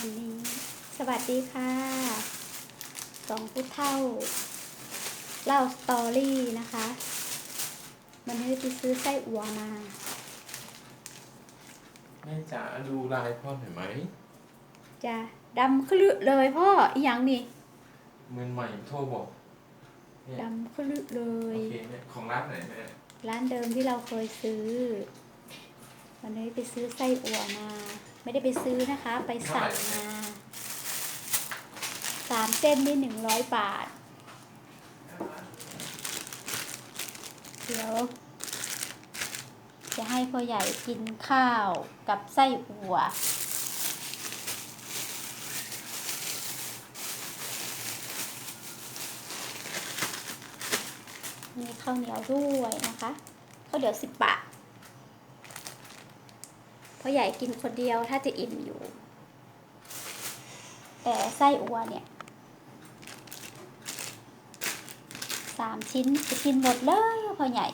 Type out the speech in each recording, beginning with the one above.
อันนี้ สวัสดีค่ะสองผู้เท่า เล่าสตอรี่นะคะวันนี้ไปซื้อไส้อั่วมา แม่จ๋าดูลายพ่อหน่อยไหมจะดำคลึเลยพ่ออีหยังนี่เมือนใหม่โทรบอกเนี่ยดำคลึเลโอย เคเนี่ยของร้านไหนแม่ร้านเดิมที่เราเคยซื้อ วันนี้ไปซื้อไส้อั่วมา ไม่ได้ไปซื้อนะคะ ไปสั่งมาสามเส้นนี่หนึ่งร้อยบาท เดี๋ยว จะให้พ่อใหญ่กินข้าวกับไส้อั่วมีข้าวเหนียวด้วยนะคะข้าวเหนียวสิบบาท พ่อใหญ่กินคนเดียวถ้าจะอิ่มอยู่ แต่ไส้อัวเนี่ยสามชิ้นจะกินหมดเลยพ่อใหญ่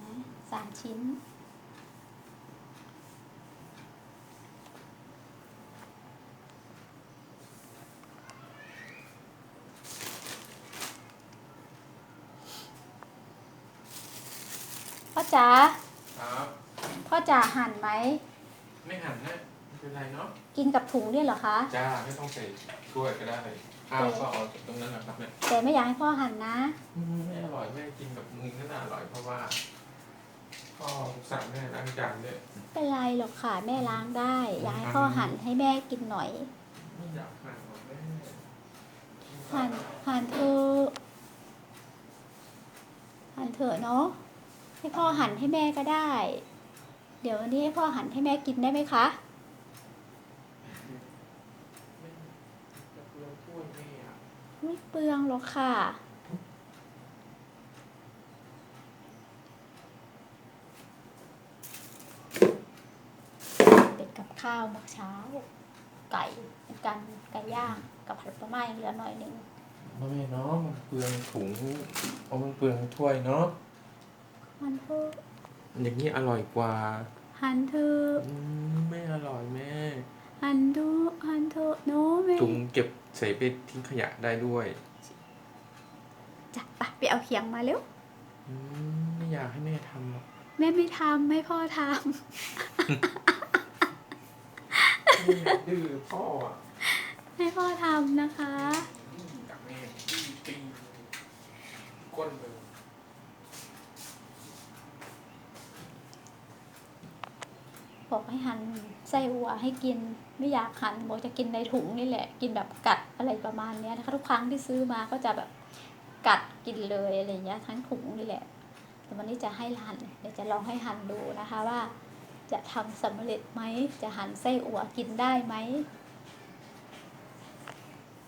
นะสามชิ้นพ่อจ๋า จ๋าหั่นไหม ไม่หันนะไม่เป็นไรเนาะกินกับถุงเนี่ยเหรอคะ จ้าไม่ต้องใส่ถ้วยก็ได้ข้าวก็เอาจากตรงนั้นนะครับแม่แต่ไม่อยากให้พ่อหั่นนะ อืมไม่อร่อยแม่กินกับมือก็น่าอร่อยเพราะว่าพ่อสั่งแม่ล้างจานด้วยเป็นไรหรอกค่ะแม่ล้างได้ อยากให้พ่อหั่นให้แม่กินหน่อย ไม่อยากหั่นหรอกแม่หั่นหั่นเธอะหั่นเถอะเนาะให้พ่อหั่นให้แม่ก็ได้ เดี๋ยววันนี้ให้พ่อหั่นให้แม่กินได้ไหมคะจะเปลืองถ้วยแม่อะไม่เปลืองหรอกค่ะ เป็นกับข้าวมื้อเช้า ไก่เหมือนกันไก่ย่างกับผัดปลาไหม้เหลือหน่อยหนึงพ่อแม่เนาะมันเปลืองถุงเอามันเปลืองถ้วยเนาะหั่นเถอะ อย่างนี้อร่อยกว่า หั่นเถอะอืมไม่อร่อยแม่ หั่นดูหั่นเถอะเนาะแม่ถุงเก็บใส่ไปทิ้งขยะได้ด้วยจัดไปไปเอาเขียงมาเร็ว อืมไม่อยากให้แม่ทำหรอกแม่ไม่ทำให้พ่อทแม่ดื้อพ่ออะำ ให้พ่อทำนะคะกับแม่ตีตีก้นเลย บอกให้หั่น ไส้อัวให้กินไม่อยากหั่นบอกจะกินในถุงนี่แหละ กินแบบกัดอะไรประมาณนี้นะคะทุกครั้งที่ซื้อมาก็จะแบบกัดกินเลยอะไรอย่างเงี้ยทั้งถุงนี่แหละ แต่วันนี้จะให้หั่นเดี๋ยวจะลองให้หั่นดูนะคะว่า จะทำสำเร็จไหมจะหั่นไส้อัวกินได้ไหม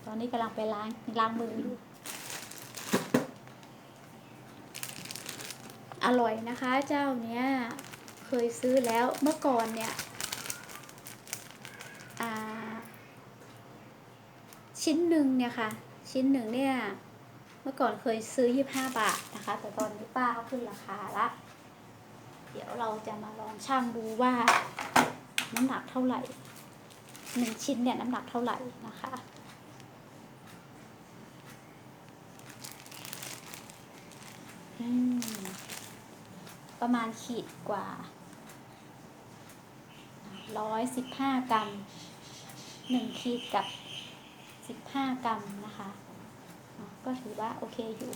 ตอนนี้กำลังไปล้างล้างมืออยู่อร่อยนะคะ เจ้าเนี้ยเคยซื้อแล้วเมื่อก่อนเนี่ย ชิ้นหนึ่งเนี่ยค่ะ ชิ้นหนึ่งเนี่ย เมื่อก่อนเคยซื้อยี่ห้าบาทนะคะ แต่ตอนนี้ป้าเขาขึ้นราคาละ เดี๋ยวเราจะมาลองช่างดูว่าน้ำหนักเท่าไหร่หนึ่งชิ้นเนี่ยน้ำหนักเท่าไหร่นะคะ ประมาณขีดกว่าร้อยสิบห้ากรัม หนึ่งขีดกับสิบห้ากรัมนะคะ ก็ถือว่าโอเคอยู่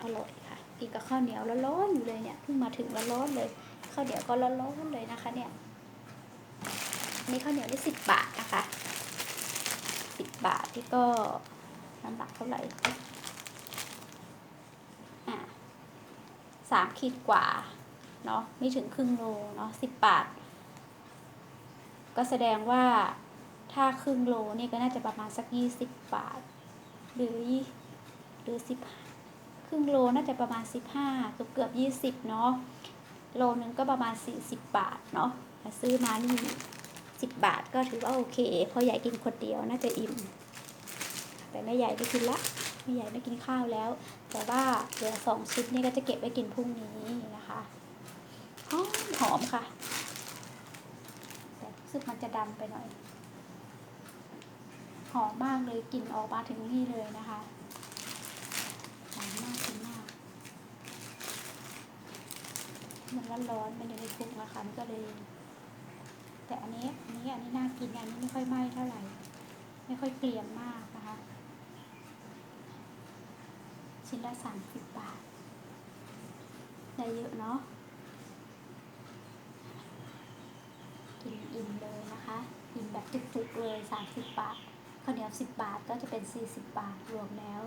อร่อยค่ะกินกับข้าวเหนียวร้อนๆอยู่เลยเนี่ยเพิ่งมาถึงร้อนๆเลยข้าวเหนียวก็ร้อนๆเลยนะคะ เนี่ยอันนี่ข้าวเหนียวได้สิบบาทนะคะสิบบาทที่ก็น้ำหนักเท่าไหร่อะสามขีดกว่าเนาะไม่ถึงครึ่งโลเนาะสิบบาท ก็แสดงว่าถ้าครึ่งโลนี่ก็น่าจะประมาณสักยี่สิบบาท หรือหรือสิบครึ่งโลน่าจะประมาณสิบห้าเกือบเกือบยี่สิบเนาะโลนึงก็ประมาณสี่สิบบาทเนาะถ้าซื้อมานี่สิบบาทก็ถือว่าโอเคเพราะใหญ่กินคนเดียวน่าจะอิ่ม แต่แม่ใหญ่ไม่กินละแม่ใหญ่ไม่กินข้าวแล้ว แต่ว่าเหลือสองชิ้นนี่ก็จะเก็บไว้กินพรุ่งนี้นะคะหอมหอมค่ะ สึกมันจะดำไปหน่อย หอมมากเลยกลิ่นออกมาถึงนี่เลยนะคะหอมมากกินมากมันร้อนๆมันอยู่ในคุกนะคะมันก็เลย แต่อันนี้อันนี้อันนี้น่ากินอันนี้ไม่ค่อยไหม้เท่าไหร่ ไม่ค่อยเกลี่ยมมากนะคะ ชิ้นละสามสิบบาทได้เยอะเนาะ กินอิ่มเลยนะคะ อิ่ม แบบจุกๆเลยสามสิบบาทข้าวเหนียวสิบบาทก็จะเป็นสี่สิบบาทรวมแล้ว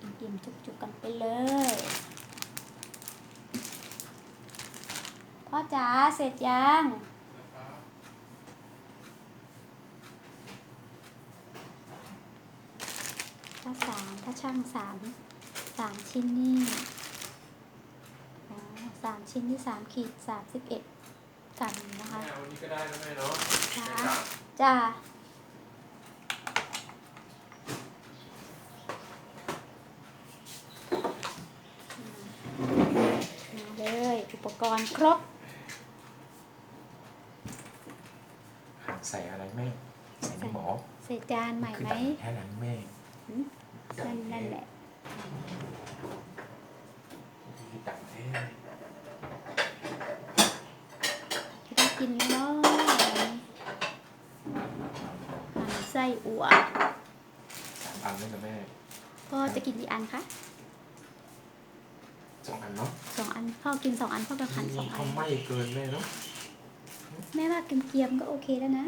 อิ่มๆจุกๆกันไปเลยพ่อจ๋าเสร็จยังถ้าสามถ้าช่างสามสามชิ้นนี่อ๋อสามชิ้นที่สามขีดสามสิบเอ็ด กรัมนะคะแม่เอาวันนี้ก็ได้นะแม่เนาะค่ะแม่จ๋าจ้ามาเลยอุปกรณ์ครบใส่อะไรแม่ใส่ในหมอใส่จานใหม่คือไหมดังแค่นั้นแม่หืมนั่นนั่นแหละคือดังแค่ จะได้กินแล้วเนาะหั่นไส้อั่วสามอันนั่นนะแม่พ่อจะกินกี่อันคะสองอันเนาะสองอันพ่อกินสองอันพ่อก็หั่นสองอัเขานไหม้เกินแม่เนาะแม่ว่าเกรียมๆก็โอเคแล้วนะ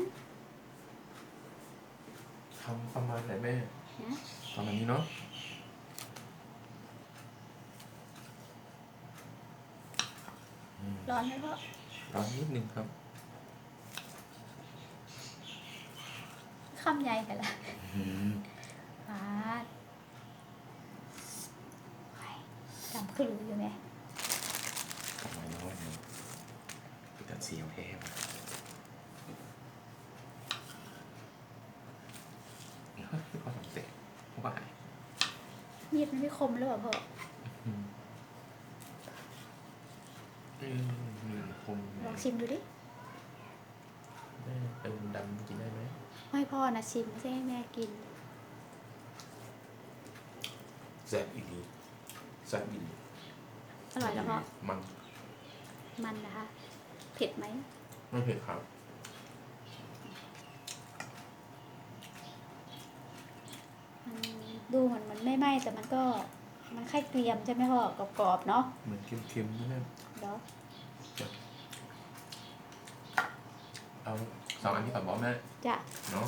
ทำประมาณไหนแม่นะประมาณนี้เนาะอืมร้อนไหมพ่อ ร้อนนิดนึงครับ คำใหญ่กันละอืมปาดจำคือรู้อยู่ไหมประมาณน้อยหนึงคือตัดเสียวแห้งพอสำเร็จพวกหายมีดมันไม่คมหรือเปล่าพ่ออืมอืมอืมคมลองชิมดูดิ แม่เป็นดำกินได้ไหม ไม่พ่อ นะชิมไม่ใช่ให้แม่กินแซ่บอีดีแซ่บอีดีอร่อยแล้วพ่อมันมันนะคะ เผ็ดไหมไม่เผ็ดครับ มันดูเหมือนมันไม่ไหม้แต่มันก็มันค่อยเกรียมใช่ไหมพ่อกรอบๆเนาะเหมือนเค็มๆนะแม่เดี๋ยวเอาสองอันที่ก่อนบอกแม่จ้ะเนาะ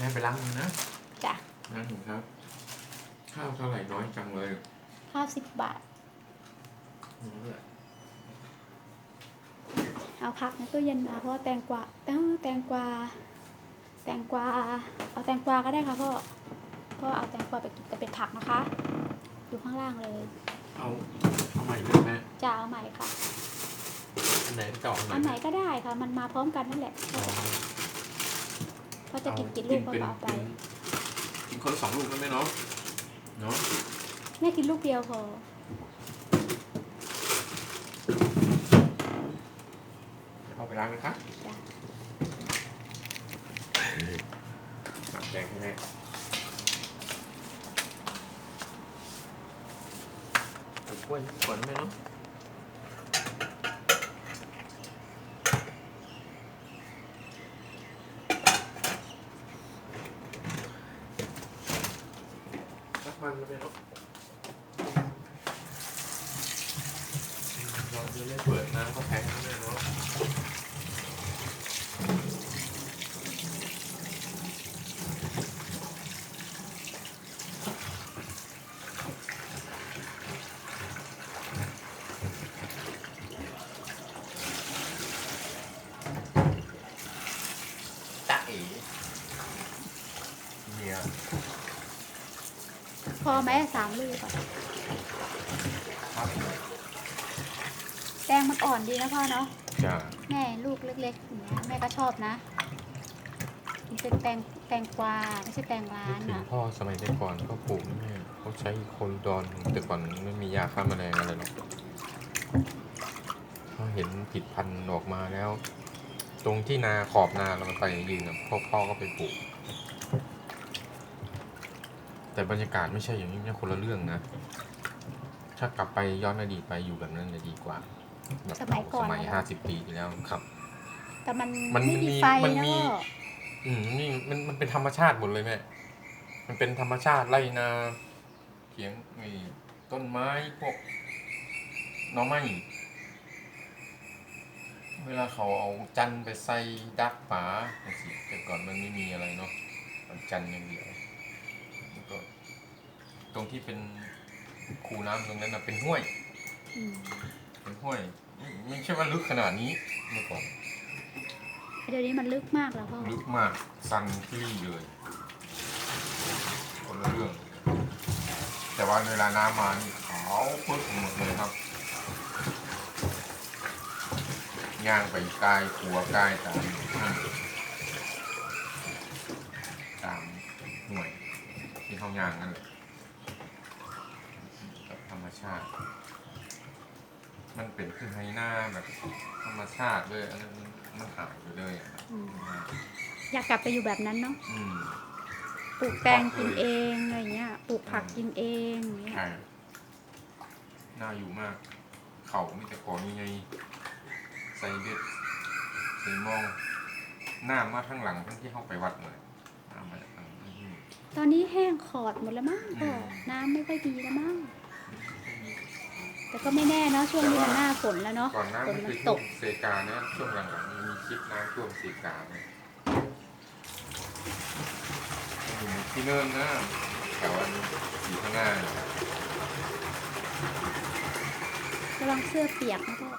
แม่ไปล้างมือนะจ้ะล้างมือครับ ข้าวเท่าไหร่น้อยจังเลยข้าวสิบบาทนี่แหละเอาพักในตู้เย็นมาเพราะว่าแตงกวาเออแตงกวาแตงกวาเอาแตงกวาก็ได้ค่ะพ่อพ่อเอาแตงกวาไปกินแต่เป็นผักนะคะ อยู่ข้างล่างเลยเอาเอาใหม่เลยแม่จะเอาใหม่ค่ะ อันไหนจะเอาอันไหนอันไหนก็ได้ค่ะ มันมาพร้อมกันนั่นแหละ อ๋อ พ่อจะกินกินลูกก็เป็นเอาไปเป็นกินคนละสองลูกนะแม่เนาะเนาะแม่กินลูกเดียวพอเอาไปล้างนะครับจ้ะหมักแดงให้แม่เอากล้วยก่อนนะแม่เนาะ สักมันนะแม่เนาะเราจะไม่เปิดน้ำก็แพงนะแม่เนาะ ตาเอ๋เนี่ย พอ ไหมสามลูกอะครับแตงมันอ่อนดีนะพ่อเนาะจ้าแม่ลูกเล็กๆอย่างเงี้ยแม่ก็ชอบนะมันเป็นแตงแตงกวาไม่ใช่แตงร้านึกนถึงอะพ่อสมัยแต่ก่อนเขาปลูกนะแม่เขาใช้โคนดอนแต่ก่อนไม่มียาฆ่าแมลงอะไรหรอกเขาเห็นผิดพันธุ์ออกมาแล้ว ตรงที่นาขอบนาเราไปยืนกับพ่อพ่อก็ไปปลูก แต่บรรยากาศไม่ใช่อย่างนี้เนี่ยคนละเรื่องนะ ถ้ากลับไปย้อนอดีตไปอยู่แบบนั้นจะดีกว่าแบบสมัยก่อนสมัยอะ ห้าสิบปีที่แล้วครับ แต่มันมันไม่มีมีไฟมันนะมีพ่ออืมนี่มันมันเป็นธรรมชาติหมดเลยแม่ มันเป็นธรรมชาติไร่นาเขียงไอ้ต้นไม้พวกหน้องไม้ เวลาเขาเอาจันทร์ไปใส่ดักป่าจังสิแต่ก่อนมันไม่มีอะไรเนาะมันจันทร์อย่างเดียวแล้วก็ ตรงที่เป็นคูน้ำตรงนั้นนะเป็นห้วย อืมเป็นห้วยไม่ไม่ใช่ว่าลึกขนาดนี้เมื่อก่อนเดี๋ยวนี้มันลึกมากแล้วพ่อลึกมากซันที่เลยคนละเรื่อง แต่ว่าเวลาน้ำมานี่ขาวปึ๊ดหมดเลยครับย่างไปใกล้ขัวใกล้ตามตามหน่วยที่เขาย่างนั่นแหละกับธรรม ชาติ มันเป็นคือไฮหน้าแบบธรรมชาติเลยอันนั้นมันมันหายไปเลยอะครับอืมอยากกลับไปอยู่แบบนั้นเนาะ อืม ปลูกแตงกินเองอะไรเงี้ย ปลูกผักกินเองอย่างเงี้ย ใช่น่าอยู่มาก เขามีแต่ของยังไงใส่เด็ดใส่หมอง หน้ามาข้างหลังทั้งที่เข้าไปวัดเลยน้ำมาจากทางนี้ ตอนนี้แห้งขอดหมดแล้วมั้งพ่ออืมน้ำไม่ค่อยดีแล้วมั้ง แต่ก็ไม่แน่เนาะช่วงนี้มันหน้าฝนแล้วเนาะก่อนหน้าฝนมันมันคือตช่วกงเซกาเนี่ยช่วงหลังๆมันมีคลิปน้ำท่วมเซกาเนี่ยอยู่ที่เนิ่นนะแถวอันอยู่ข้างหน้าเนี่ยระวังเสื้อเปียกนะพ่อ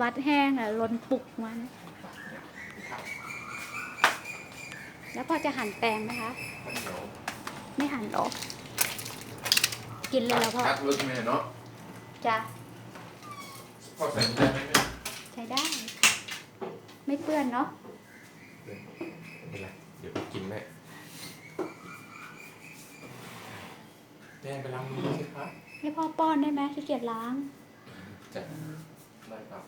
บัดแห้งอะลนปุกมัน แล้วพอจะหั่นแตงไหมคะมันเดี๋ยวไม่หั่นหรอกกินเลยแล้วพ่อคัดลึกแม่เนาะจ้ะพอใส่ได้ไหมแม่ใช้ได้ ไม่เปื้อนเนาะไม่เป็นไรเดี๋ยวไปกินแม่แม่ไปล้างมือสิครับให้พ่อป้อนได้ไหมขี้เกียจล้างจะได้ครับ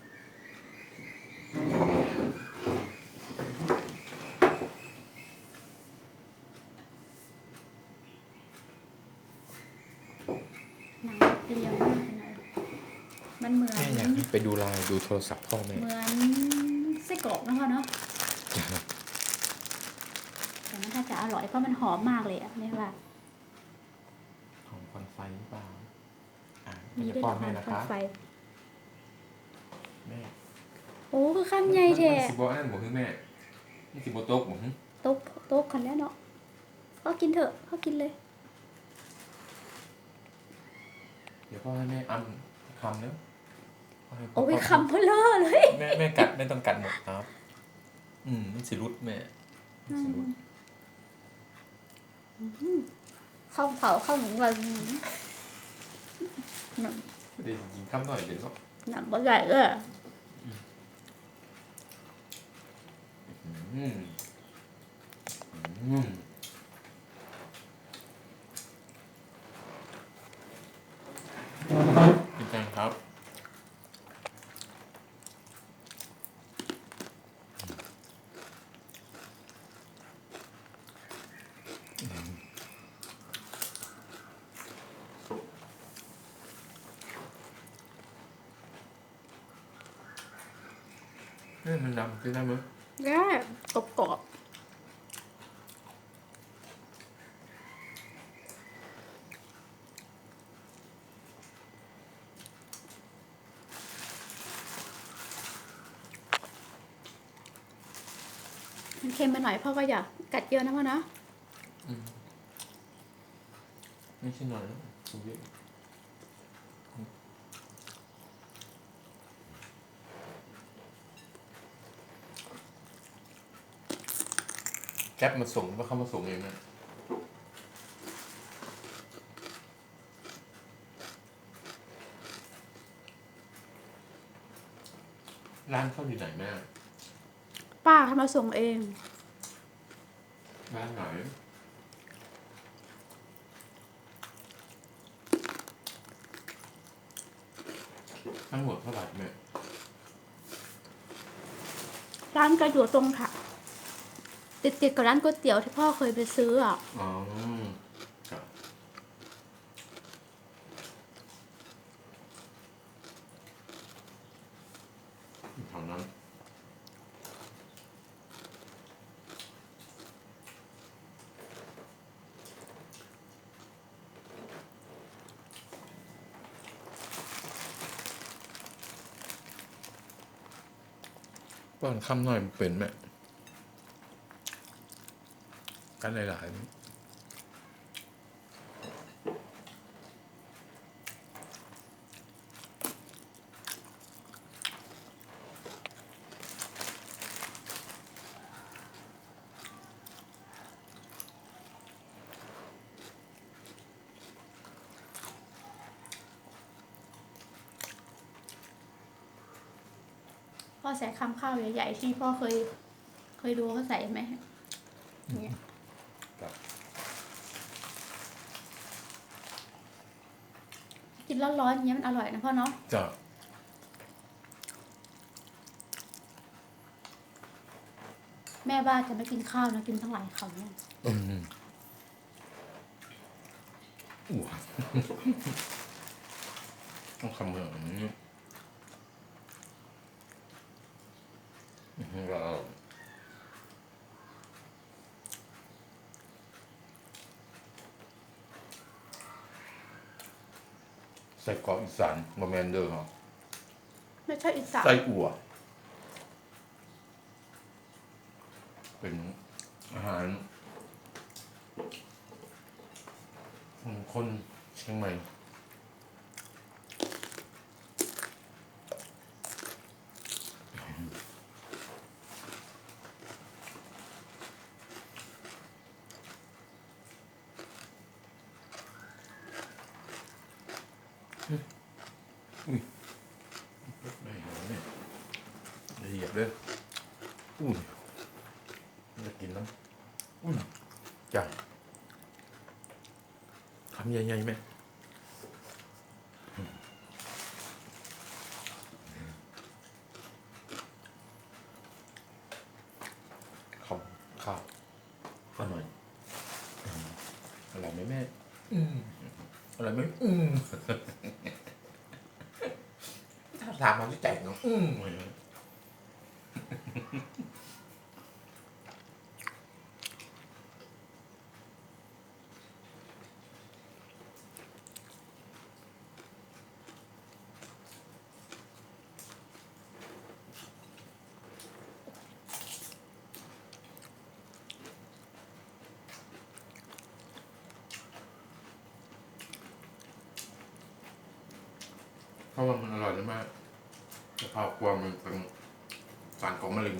หนังเรียวมากเลยมันเหมือน แม่อยากให้ไปดูไลน์ดูโทรศัพท์พ่อแม่เหมือนไส้กรอกนะพ่อเนาะแต่มันถ้าจะอร่อยเพราะมันหอมมากเลยอะไม่ว่าของควันไฟหรือเปล่าอ่ามีจะด้วยป้เหอรนอแม่คะนะไฟคะไฟ แม่ โอ้คือข้ามใหญ่แท้มันสิบอันนั้นบอกคือแม่นี่สิบโต๊ะบอกหึโต๊ะโต๊ะกันแล้วเนาะพ่อกินเถอะพ่อกินเลย เดี๋ยวพ่อให้แม่อันคำเนอะพ่ให้พ่โอ้ยคำเพลอเลย แม่แม่กัดไม่ต้องกัดหมดครับ อืมมันสิรุดแม่มันสิรุดข้าวเผาข้าวหมูวันหนังเดี๋ยวกินคำหน่อยเดี๋ยวก็ หนังบ่ใหญ่เลย อืมอืมกินกันครับเฮ้ยมันดำกินได้ไหมแย่กรอบกรอบมัน เค็มไปหน่อยพ่อก็อยากกัดเยอะนะพ่อเนาะไม่ใช่หน่อยนะผมเยอะแก๊ปมาส่งว่าเขามาส่งเองนะร้านเขาอยู่ไหนแม่ ป้าเขามาส่งเองร้านไหนทั้งหมดเท่าไหร่แม่ร้านก็อยู่ตรงค่ะติดติดๆกับร้านก๋วยเตี๋ยวที่พ่อเคยไปซื้ออะ อ๋อครับอยู่แถวนั้นป้ อนคำหน่อยเป็นไหมกันหลายๆ ใส่คำข้าวใหญ่ๆที่พ่อเคย เคยดูเขาใส่ไหมเนี่ยครับกินร้อนๆอย่างเงี้ยมันอร่อยนะพ่อเนาะจะแม่บ้านจะไม่กินข้าวนะกินทั้งหลายคำเนี่ยอืมอ้วต้องคำเหมือน นี้อื้อหือก็ใส่กรอกอีสานบะแมนเดอร์ครับไม่ใช่อีสานไส้อั่ว เป็นอาหารของคนเชียงใหม่ ได้เหรอเนี่ยละเอียดเลยอุ้ยจะกินน้ำอุ้ยจ้าคำ ใหญ่ๆไหมข้าวข้าวอร่อยอืมอร่อยไหมแม่อืมอร่อยไหมอืมถ้าถามมันจะแจกเนาะอืมเพราะว่ามันอร่อยมากกะเพรากวางมันเป็นสารของมะเร็ง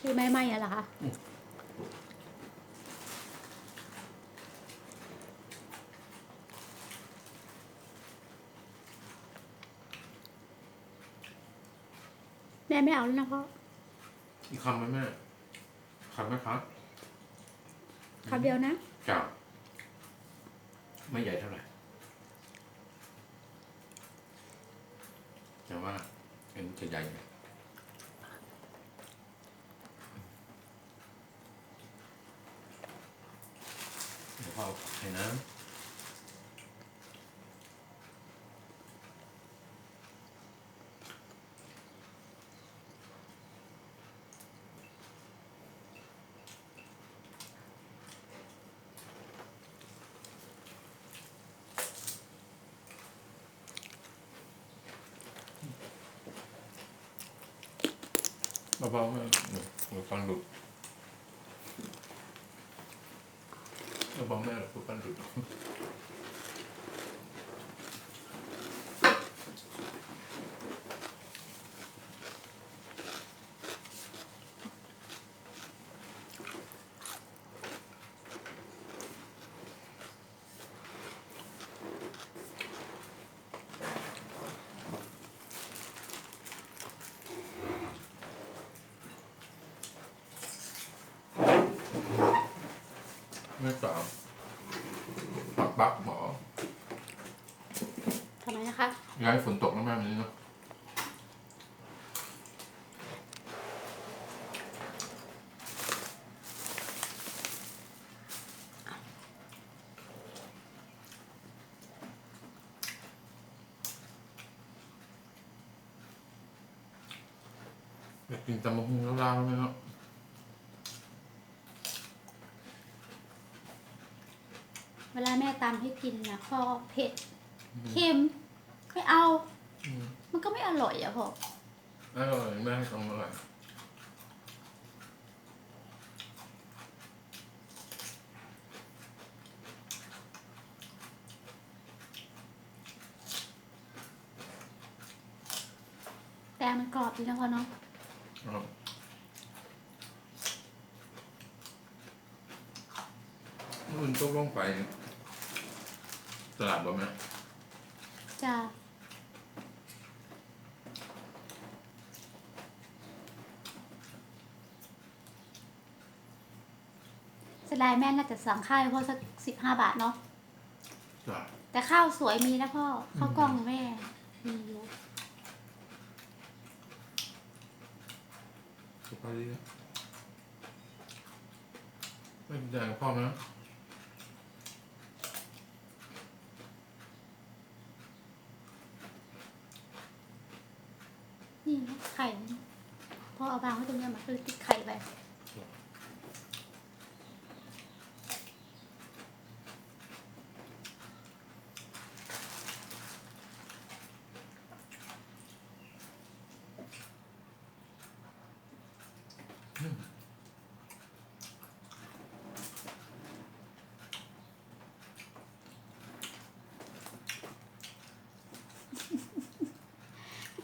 คือ ไม่ไหม้อะเหรอคะแม่ไม่เอาแล้วนะพ่ออีกคำไหมแม่คำไหมครับคำเดียวนะจ้าไม่ใหญ่เท่าไหร่ แต่ว่าอันนี้จะใหญ่ หน่อยเดี๋ยว 我买了，不关注。没打。 ย้ายฝนตกแล้วแม่มันนี่เนาะอยากกินตำมะฮุงแล้วลาวไหมเนาะเวลาแม่ตำให้กินนะพ่อเผ็ดเค็ม ไม่เอา อืมมันก็ไม่อร่อยอะพ่ออร่อยแม่ทำอร่อยแต่มันกรอบดีนะพ่อเนาะครับนู่นต้องลงไปตลาดบ่แม่จะ เสยดายแม่น่าจะสั่งข้าวให้พ่อสักสิบห้าบาทเนาะจ้ะแต่ข้าวสวยมีนะพ่อข้าวกล้องแม่มีเยอะสุภาพดีนะไม่เป็นไรกับพ่อไหมนะนี่นะไข่พ่อเอาบางไว้ตรงเนี้ยมันคือติดไข่ไป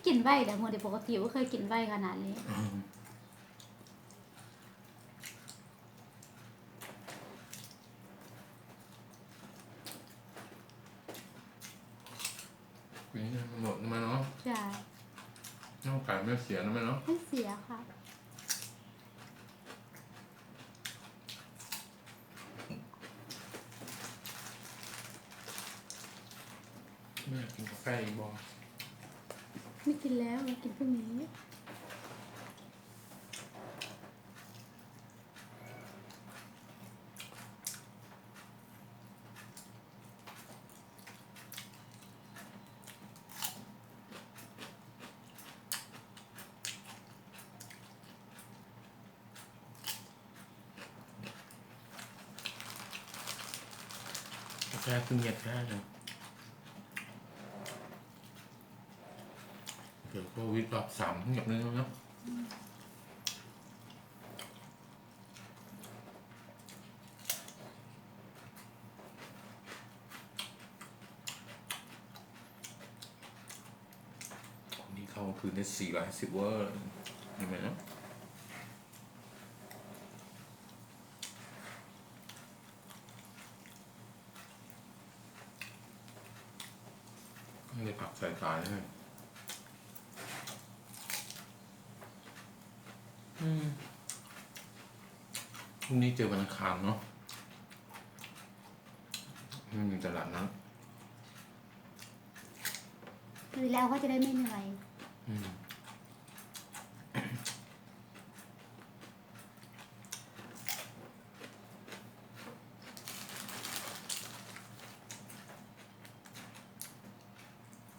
กิน ไว้แต่โมเดลปกติว่าเคยกินไว้ขนาดนี้ปีนี้มันหมดนะแม่เนาะจะน้องไก่ไม่เสียนะแม่เนาะไม่เสียค่ะแม่กินกาแฟอีกบอ ไม่กินแล้วเรากินพรุ่งนี้กาแฟเพิ่งเย็ดได้เลยเกิดโค วิดรอบสามเพิ่งหยับนึงแล้วเนะนี่เข้าคืนได้สี่ร้อยสิบเวอร์เห็นไหมนะไม่ได้ผักใส่ตายเลยอืมพ รุ่งนี้เจอวันอังคารเนาะไม่มีตลาดนะดีแล้วก็จะได้ไม่เหนื่อย อืม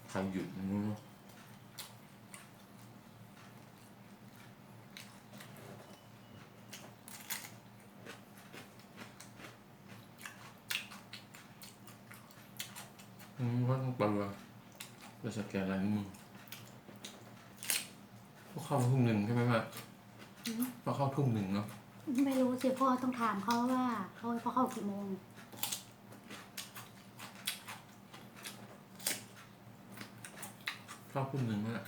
ใครหยุดไม่รู้เนอะอื มว่าต้องเปิดจะสแกนอะไรนี่มึงพอเข้าทุ่มหนึ่งใช่ไหมแม่อืมพอเข้าทุ่มหนึ่งเนาะไม่รู้สิพ่อต้องถามเขาว่าเขาให้พ่อเข้ากี่โมงเข้าทุ่มหนึ่งนั่นแหละ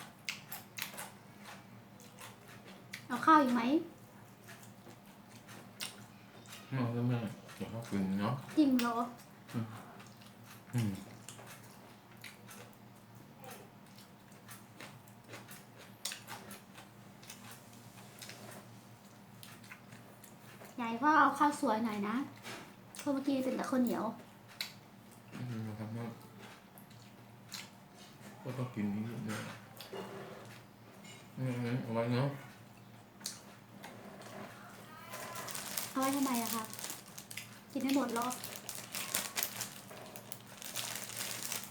เอาข้าวอีกไหมนอนแล้วแม่เดี๋ยวเข้าคืนเนาะจริงเหรออืม ยาย พ่อเอาข้าวสวยหน่อยนะโทราะเมื่อกี้เป็นแต่ข้าวเหนียวอืมนะครับว่าก็ต้องกินนิดนึงอืมเอาไว้เนาะเอาไว้ทำไมอะคะกินให้หมดเหรอ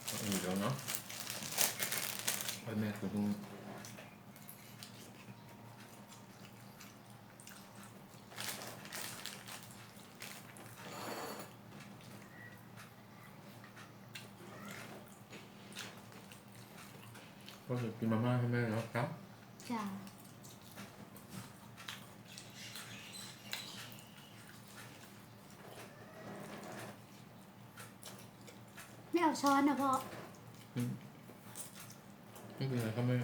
เอาอีกแล้วเนาะไว้แม่คุณต้อง ก็จะกินมาม่าให้แม่แล้วครับจ้าไม่เอาช้อนนะพ่อไม่เป็นไรครับแม่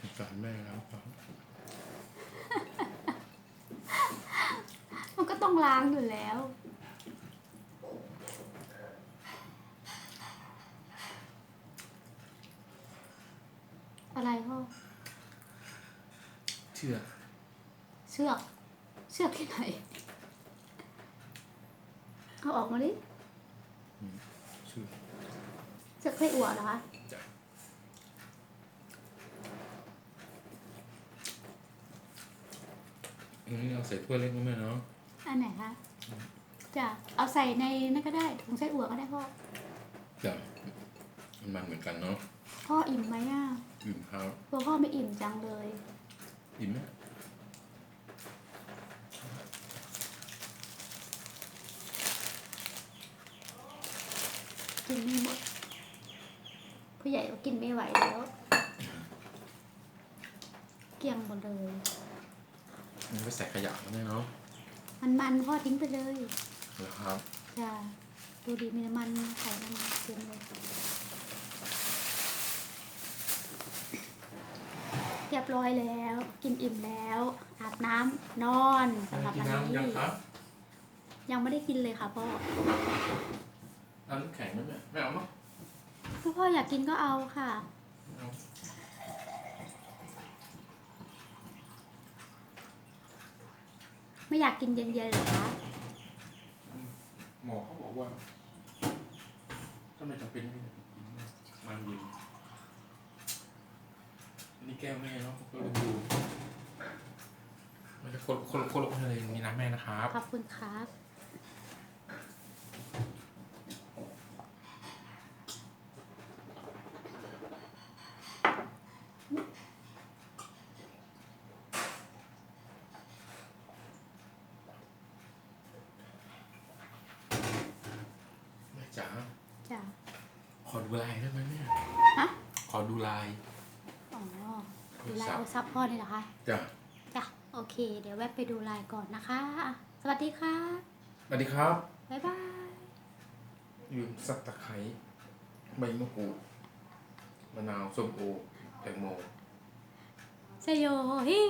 สงสารแม่แล้วครับ มันก็ ต้องล้างอยู่แล้ว อะไรพ่อเชื่อเชือกเชือกที่ไหนเอาออกมาดิเชื่อเชือกไส้อั่วเหรอคะจ้ะอันนี้เอาใส่ถ้วยเล็กนะแม่เนาะอันไห นคะจ้ะเอาใส่ในนั่นก็ได้ถุงไส้อั่วก็ได้พ่อจ้ะมันมันเหมือนกันเนาะพ่ออิ่มไหมอะอิ่มครับกลัวพ่อไม่อิ่มจังเลย อิ่มไหมกินไม่หมดผู้ใหญ่ก็กินไม่ไหวแล้ว เกลี้ยงหมดเลยมันก็ใส่ขยะนะแม่เนาะ มันมันๆพ่อทิ้งไปเลยแล้วครับจ้ะดูดีมีน้ำมันใส่น้ำมันเต็มเลยเรียบร้อยแล้ว กินอิ่มแล้ว อาบน้ำนอนสำหรับกินวันน้ำนี้ยังครับยังไม่ได้กินเลยค่ะพ่อเอาน้ำแข็งไหมแม่ไม่เอาเนาะถ้าพ่ออยากกินก็เอาค่ะ ไม่เอา ไม่อยากกินเย็นๆเหรอคะหมอเขาบอกว่าถ้าไม่จำเป็นไม่ต้องกินมันเย็นอันนี่แก้วแม่เนาะก็เลยดูมันจะคนคนคนคนอะไรมีน้ำแม่นะครับ ขอบคุณครับ ซับพ่อนี่เหรอคะจ้ะจ้ะโอเค เดี๋ยวแวะไปดูไลน์ก่อนนะคะ สวัสดีค่ะสวัสดีครับบ๊ายบายยืมสักตะไคร้ใบมะกรูดมะนาวส้มโอแตงโมชโยฮิ